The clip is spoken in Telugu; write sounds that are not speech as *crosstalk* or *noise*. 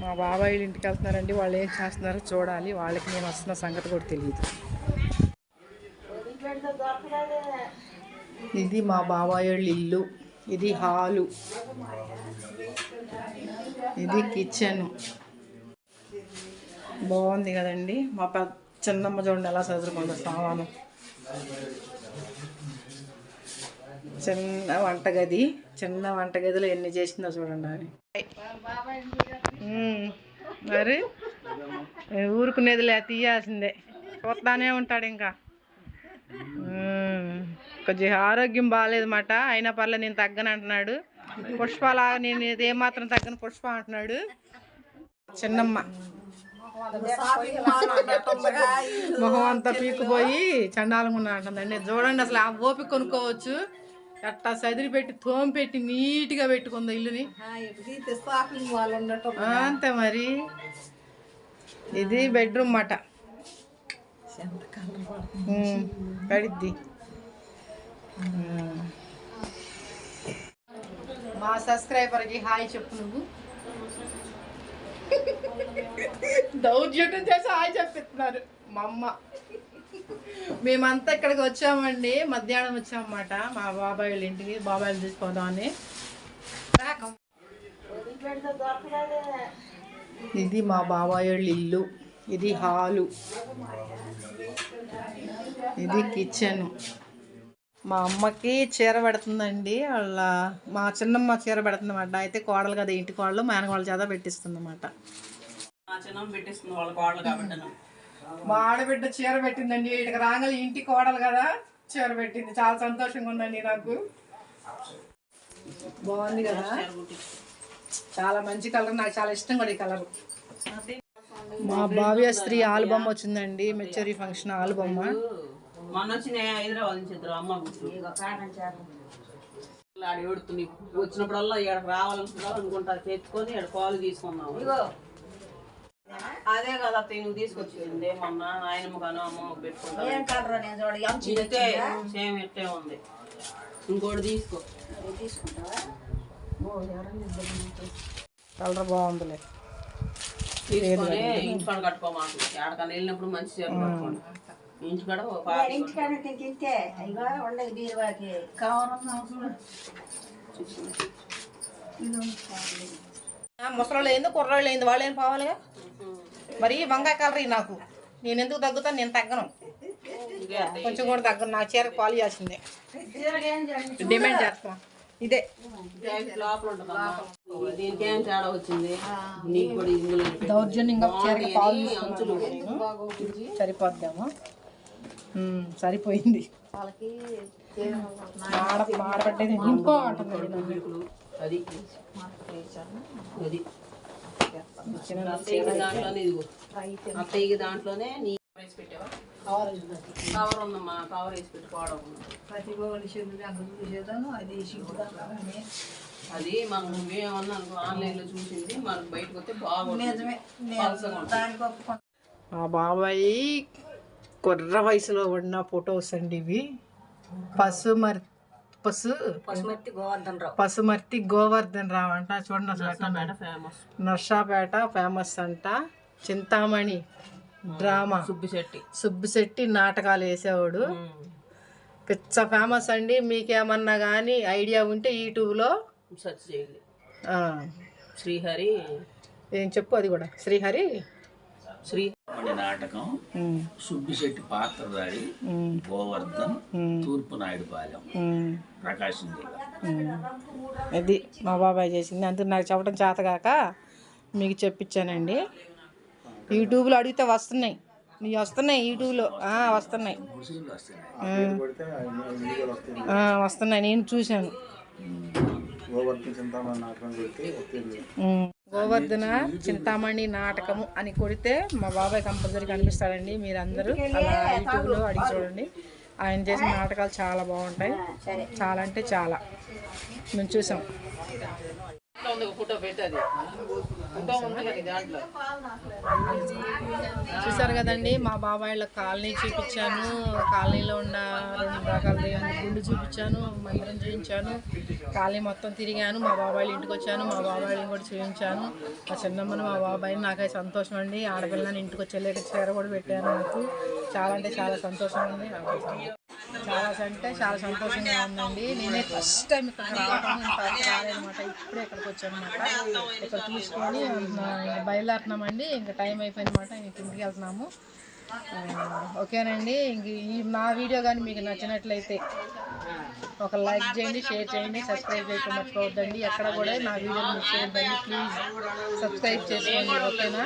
మా బాబాయ్ వాళ్ళ ఇంటికి వెళ్తున్నారండి వాళ్ళు ఏం చేస్తున్నారో చూడాలి. వాళ్ళకి నేను వస్తున్న సంగతి కూడా తెలియదు. ఇది మా బాబాయ్ వాళ్ళ ఇల్లు. ఇది హాలు. ఇది కిచెన్. బాగుంది కదండి. మా పెద్ద చిన్నమ్మ చూడండి ఎలా చదువుకుందో సామాను. చిన్న వంటగది. చిన్న వంటగదిలో ఎన్ని చేసిందో చూడండి. అని మరి? ఊరుకునేదిలే తీయాల్సిందే. చూస్తానే ఉంటాడు ఇంకా. కొంచెం ఆరోగ్యం బాగాలేదన్నమాట అయినా పర్లేదు నేను తగ్గను అంటున్నాడు. పుష్పలా నేను ఇది ఏమాత్రం తగ్గను పుష్ప అంటున్నాడు. చిన్నమ్మ. మొహం అంతా పీకుపోయి చండాలంగా ఉన్నా అంటుందండి చూడండి అసలు ఆ ఓపిక కొనుక్కోవచ్చు. ఎట్టా సదిరి పెట్టి తోమ పెట్టి నీట్గా పెట్టుకుంది ఇల్లుని. అంతే మరి. ఇది బెడ్రూమ్ మాట పడిద్ది. మా సబ్స్క్రైబర్కి హాయ్ చెప్పు నువ్వు. *laughs* దౌర్జన్యం చేసి హాయ్ చెప్పిస్తున్నారు మా అమ్మ. మేమంతా ఇక్కడికి వచ్చామండి. మధ్యాహ్నం వచ్చామన్నమాట. మా బాబాయ్ వాళ్ళ ఇంటికి బాబాయ్ తీసుకోదామని ఇది మా బాబాయ్ వాళ్ళ ఇల్లు. ఇది హాలు. ఇది కిచెన్. మా అమ్మకి చీర పెడుతుందండి. వాళ్ళ మా చిన్నమ్మ చీర పెడుతుందన్నమాట. అయితే కోడలు కదా ఇంటి కోడలు మేనకోడల చేత పెట్టిస్తుందన్నమాట. మా చిన్నమ్మ పెట్టిస్తుంది వాళ్ళ కోడలు కాబట్టి మా ఆడబిడ్డ చీర పెట్టిందండి. ఇక్కడికి రాగల ఇంటి కోడలు కదా చీర పెట్టింది. చాలా సంతోషంగా ఉందండి నాకు. బాగుంది కదా? చాలా మంచి కలర్. నాకు చాలా ఇష్టం కూడా ఈ కలర్. మా భావ్య స్త్రీ ఆల్బమ్ వచ్చిందండి. మెచ్చరీ ఫంక్షన్ ఆల్బమ్. మొన్న వచ్చిన హైదరాబాద్ నుంచి ఇద్దరు అమ్మ ఆడ ఏడుతుంది. వచ్చినప్పుడల్లా ఇక్కడ రావాలనుకుంటా తెచ్చుకొని ఇక్కడ పాలు తీసుకున్నాము అదే కదా అత్తయ్య నువ్వు తీసుకొచ్చింది మొన్న ఆయనమ్మ గాను అమ్మ పెట్టుకుంటా ఇదే సేమ్ ఇట్టే ఉంది. ఇంకోటి తీసుకో. కలర్ బాగుందిలే. తీసుకొని ఇంటికాడ ఎక్కడికన్నా వెళ్ళినప్పుడు మంచి చీర కట్టుకోండి. ఇంటికాడ ఒక పాత ముసలాళ్ళు ఏంది కుర్రాళ్ళు ఏంది వాళ్ళు ఏం పోవాలిగా మరి వంకాయ కలర్ ఇవి నాకు. నేను ఎందుకు తగ్గుతాను? నేను తగ్గను. కొంచెం కూడా తగ్గను. నా చీరకు పాలు చేసిందే డిమాండ్ చేస్తాం ఇదే. దీనికి తేడా వచ్చింది దౌర్జన్యంగా చీరకు పాలు సరిపోద్దాము. సరిపోయింది. మాడబట్టేది. ఇంకో అంటుంది. అది. దాంట్లోనే ఇదిగో. అత్తయ్యకి దాంట్లోనే నీ వేసి పెట్టావా? కవర్ ఉందమ్మా కవర్ వేసి పెట్టుకోవడం అది మనం నువ్వేమన్నా అనుకో ఆన్లైన్లో చూసింది మనకు బయటకు వస్తే బాగుంటుంది. మా బాబాయి కుర్ర వయసులో ఉన్న ఫొటోస్ అండి ఇవి. పసుమర్ పసు పసుమర్తి గోవర్ధన్ రావు అంట. చూడండి అసలు. ఫేమస్ నర్సాపేట ఫేమస్ అంట. చింతామణి డ్రామా. సుబ్బిశెట్టి. సుబ్బిశెట్టి నాటకాలు వేసేవాడు. పిచ్చ ఫేమస్ అండి. మీకేమన్నా కానీ ఐడియా ఉంటే యూట్యూబ్లో సెర్చ్ చేయండి. ఆ, శ్రీహరి. ఏం చెప్పు అది కూడా. శ్రీహరి? శ్రీ అనే నాటకం. సుబ్బిశెట్టి పాత్రధారి గోవర్ధన్ తూర్పు నాయుడుపాలెం ఉమ్, ప్రకాశం జిల్లా. ఇది మా బాబాయ్ చేసింది. అందుకు నాకు చెప్పడం చేతగాక మీకు చెప్పించానండి. యూట్యూబ్లో అడిగితే వస్తున్నాయి. నీ వస్తున్నాయి యూట్యూబ్లో. వస్తున్నాయి. వస్తున్నాయి. నేను చూశాను. గోవర్ధన చింతామణి నాటకము అని కొడితే మా బాబాయ్ కంపల్సరీ కనిపిస్తాడండి మీరందరూ. అలా యూట్యూబ్లో అడిగి చూడండి. ఆయన చేసిన నాటకాలు చాలా బాగుంటాయి. చాలా అంటే చాలా. మేము చూసాం. ఫోటో పెట్టది ఫోటో ఉంటుంది దాంట్లో. చూసారు కదండి మా బాబాయిల కాలనీ చూపించాను. కాలనీలో ఉన్న రెండు రకాల దేవుని గుండు చూపించాను మందిరం చూపించాను కాలనీ మొత్తం తిరిగాను. మా బాబాయిలు ఇంటికి వచ్చాను మా బాబాయిని కూడా చూపించాను. మా చిన్నమ్మని మా బాబాయిని నాకైతే సంతోషం అండి. ఆడపిల్లని ఇంటికి వచ్చేలేక చీర కూడా పెట్టాను నాకు. చాలా అంటే చాలా సంతోషం అండి. చాలా అంటే చాలా సంతోషంగా ఉందండి. నేనే ఫస్ట్ టైం ఇక్కడ రావటం ఇంతవరకు రాలేదన్నమాట. ఇప్పుడే ఇక్కడికి వచ్చాను అనమాట ఇక్కడ చూసుకొని బయలుదేరుతున్నామండి. ఇంకా టైం అయిపోయిందన్నమాట. ఇంక ఇంటికి వెళ్తున్నాము. ఓకేనండి. ఇంక ఈ నా వీడియో కానీ మీకు నచ్చినట్లయితే ఒక లైక్ చేయండి షేర్ చేయండి సబ్స్క్రైబ్ చేయకుండా మర్చిపోవద్దండి. ఎక్కడ కూడా నా వీడియో మిస్ చేయొద్దండి ప్లీజ్ సబ్స్క్రైబ్ చేసుకోండి. ఓకేనా?